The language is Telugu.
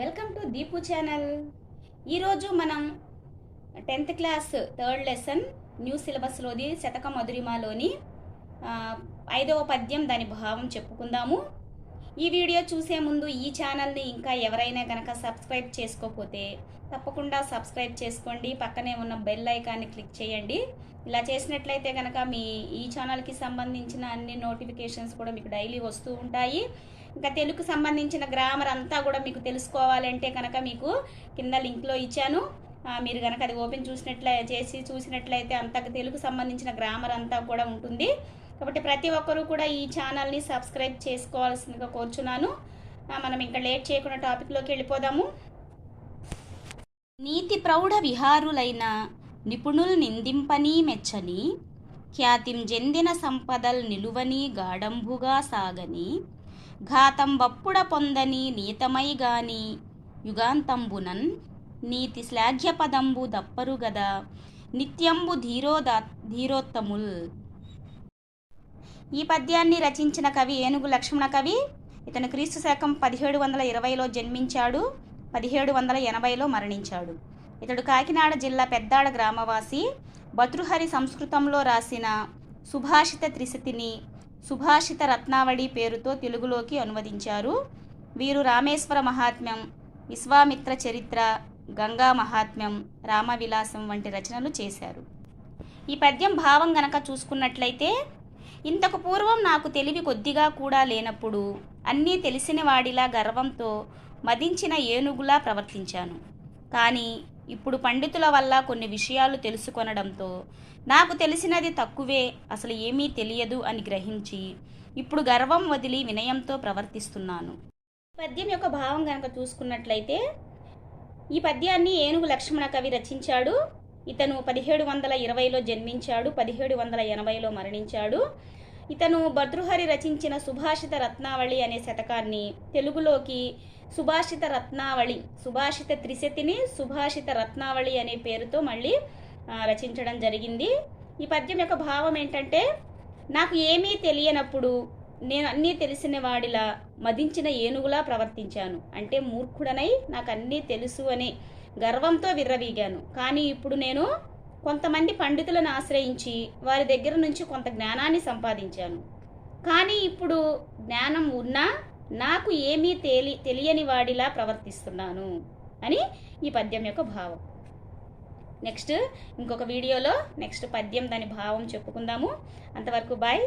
వెల్కమ్ టు దీపు ఛానల్ ఈరోజు మనం tenth class third lesson new సిలబస్లోది శతక మధురిమలోని ఐదవ పద్యం దాని భావం చెప్పుకుందాము. ఈ వీడియో చూసే ముందు ఈ ఛానల్ని ఇంకా ఎవరైనా కనుక సబ్స్క్రైబ్ చేసుకోకపోతే తప్పకుండా సబ్స్క్రైబ్ చేసుకోండి. పక్కనే ఉన్న బెల్ ఐకాన్ని క్లిక్ చేయండి. ఇలా చేసినట్లయితే కనుక మీ ఈ ఛానల్కి సంబంధించిన అన్ని నోటిఫికేషన్స్ కూడా మీకు డైలీ వస్తూ ఉంటాయి. ఇంకా తెలుగుకు సంబంధించిన గ్రామర్ అంతా కూడా మీకు తెలుసుకోవాలంటే కనుక మీకు కింద లింక్లో ఇచ్చాను. మీరు కనుక అది ఓపెన్ చూసినట్లే చేసి చూసినట్లయితే అంత తెలుగు సంబంధించిన గ్రామర్ అంతా కూడా ఉంటుంది. కాబట్టి ప్రతి ఒక్కరూ కూడా ఈ ఛానల్ని సబ్స్క్రైబ్ చేసుకోవాల్సిందిగా కోరుచున్నాను. మనం ఇంకా లేట్ చేయకుండా టాపిక్లోకి వెళ్ళిపోదాము. నీతి ప్రౌఢ విహారులైన నిపుణులు నిందింపని మెచ్చని ఖ్యాతిం జెందిన సంపదల్ నిలువని గాడంబుగా సాగని ఘాతం బప్పుడ పొందని నీతమై గాని యుగాంతంబునన్ నీతి శ్లాఘ్యపదంబు దప్పరు గదా. నిత్యంబు ధీరోదా ధీరోత్తముల్. ఈ పద్యాన్ని రచించిన కవి ఏనుగు లక్ష్మణ కవి. ఇతను క్రీస్తు శకం పదిహేడు వందల ఇరవైలో జన్మించాడు పదిహేడు వందల ఎనభైలో మరణించాడు. ఇతడు కాకినాడ జిల్లా పెద్దాడ గ్రామవాసి భతృహరి సంస్కృతంలో రాసిన సుభాషిత త్రిశతిని సుభాషిత రత్నావళి పేరుతో తెలుగులోకి అనువదించారు. వీరు రామేశ్వర మహాత్మ్యం విశ్వామిత్ర చరిత్ర గంగా మహాత్మ్యం రామవిలాసం వంటి రచనలు చేశారు. ఈ పద్యం భావం గనక చూసుకున్నట్లయితే ఇంతకు పూర్వం నాకు తెలివి కొద్దిగా కూడా లేనప్పుడు అన్నీ తెలిసిన వాడిలా గర్వంతో మదించిన ఏనుగులా ప్రవర్తించాను. కానీ ఇప్పుడు పండితుల వల్ల కొన్ని విషయాలు తెలుసుకొనడంతో నాకు తెలిసినది తక్కువే అసలు ఏమీ తెలియదు అని గ్రహించి ఇప్పుడు గర్వం వదిలి వినయంతో ప్రవర్తిస్తున్నాను. పద్యం యొక్క భావం కనుక చూసుకున్నట్లయితే ఈ పద్యాన్ని ఏనుగు లక్ష్మణ కవి రచించాడు. ఇతను పదిహేడు వందల ఇరవైలో జన్మించాడు పదిహేడు వందల ఎనభైలో మరణించాడు. ఇతను భద్రుహరి రచించిన సుభాషిత రత్నావళి అనే శతకాన్ని తెలుగులోకి సుభాషిత రత్నావళి సుభాషిత త్రిశతిని సుభాషిత రత్నావళి అనే పేరుతో మళ్ళీ రచించడం జరిగింది. ఈ పద్యం యొక్క భావం ఏంటంటే నాకు ఏమీ తెలియనప్పుడు నేను అన్నీ తెలిసిన వాడిలా మదించిన ఏనుగులా ప్రవర్తించాను. అంటే మూర్ఖుడనై నాకు అన్నీ తెలుసు అని గర్వంతో విర్రవీగాను. కానీ ఇప్పుడు నేను కొంతమంది పండితులను ఆశ్రయించి వారి దగ్గర నుంచి కొంత జ్ఞానాన్ని సంపాదించాను. కానీ ఇప్పుడు జ్ఞానం ఉన్నా నాకు ఏమీ తెలి తెలియని వాడిలా ప్రవర్తిస్తున్నాను అని ఈ పద్యం యొక్క భావం. నెక్స్ట్ ఇంకొక వీడియోలో నెక్స్ట్ పద్యం దాని భావం చెప్పుకుందాము. అంతవరకు బాయ్.